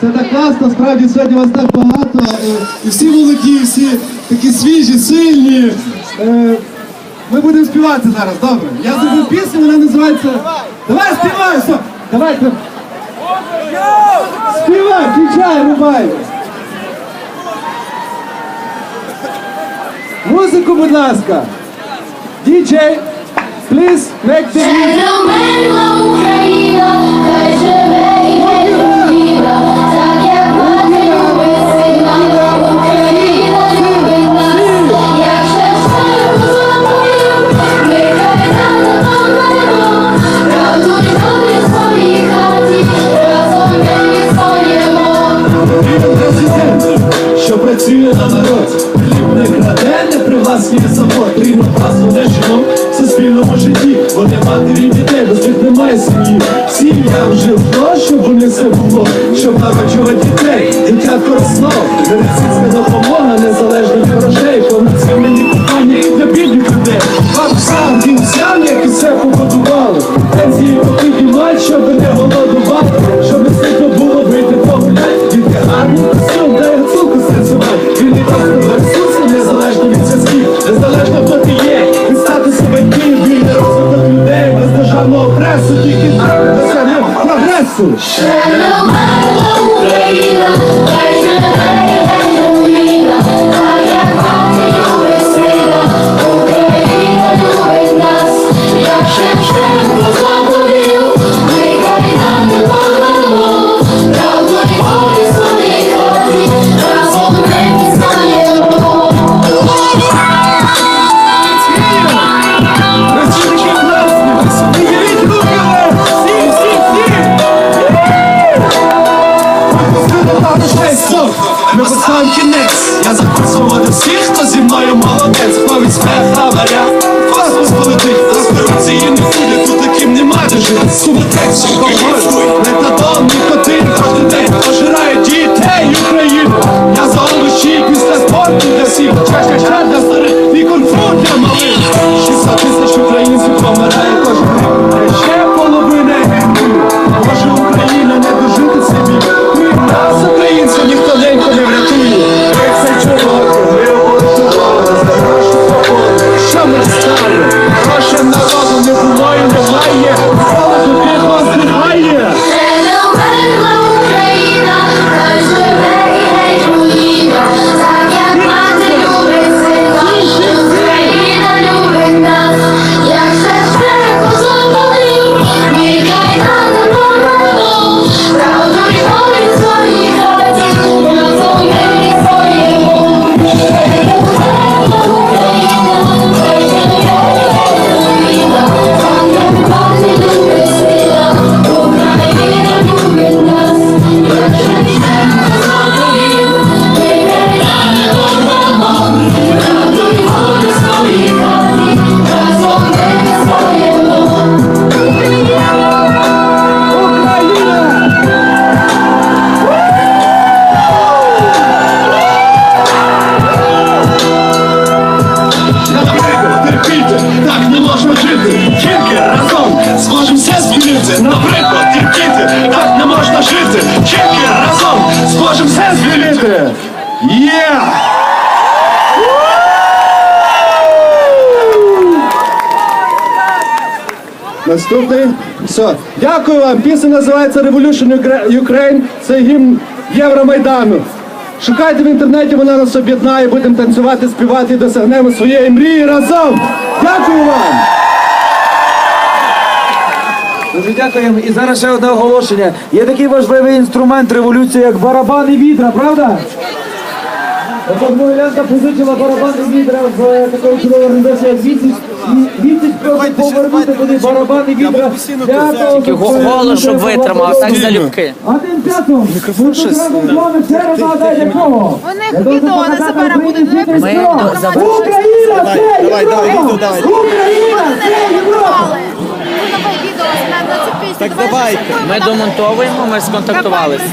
Це так класно, справді сьогодні вас так багато. е, І всі молоді, і всі такі свіжі, сильні. Е, Ми будемо співати зараз, добре. Я зробив пісню, вона називається. Давай співай! все. Співай, включай, рубай. Музику, будь ласка. Діджей, please make the music. Працює на народ, хліб не краде, не привласнює завод, рівно класно не жінок в суспільному житті. Вони матері дітей, без них немає сім'ї. Сім'я вжив то, щоб у них все було, щоб народжувати дітей, дитятко росло. Медицинська допомога, незалежно від грошей, повноцінне лікування для бідних людей. Вам сам він як і все побудували. Пенсії піднімать, щоб не зв'язків, незалежно хто ти є. Від статусу батьків, вільний розвиток людей, без державного пресу, тільки досягнемо прогресу. Наступний. Все. Дякую вам. Пісня називається Revolution Ukra- Ukraine. Це гімн Євромайдану. Шукайте в інтернеті, вона нас об'єднає, будемо танцювати, співати і досягнемо своєї мрії разом. Дякую вам! Дуже дякуємо. І зараз ще одне оголошення. Є такий важливий інструмент революції, як барабан і відра, правда? От Могилянка позичила барабан і відра в е, такої чудової організації, як Вінтіч. І Вінтіч просить повернути туди барабан і відра щоб... Голос, щоб витримав, так залюбки. А тим часом ми тут разом з вами ще раз нагадаємо якого? них відео незабаром буде Україна, це Європа! Україна, це Європа! Так давайте. Ми домонтовуємо, ми сконтактувалися.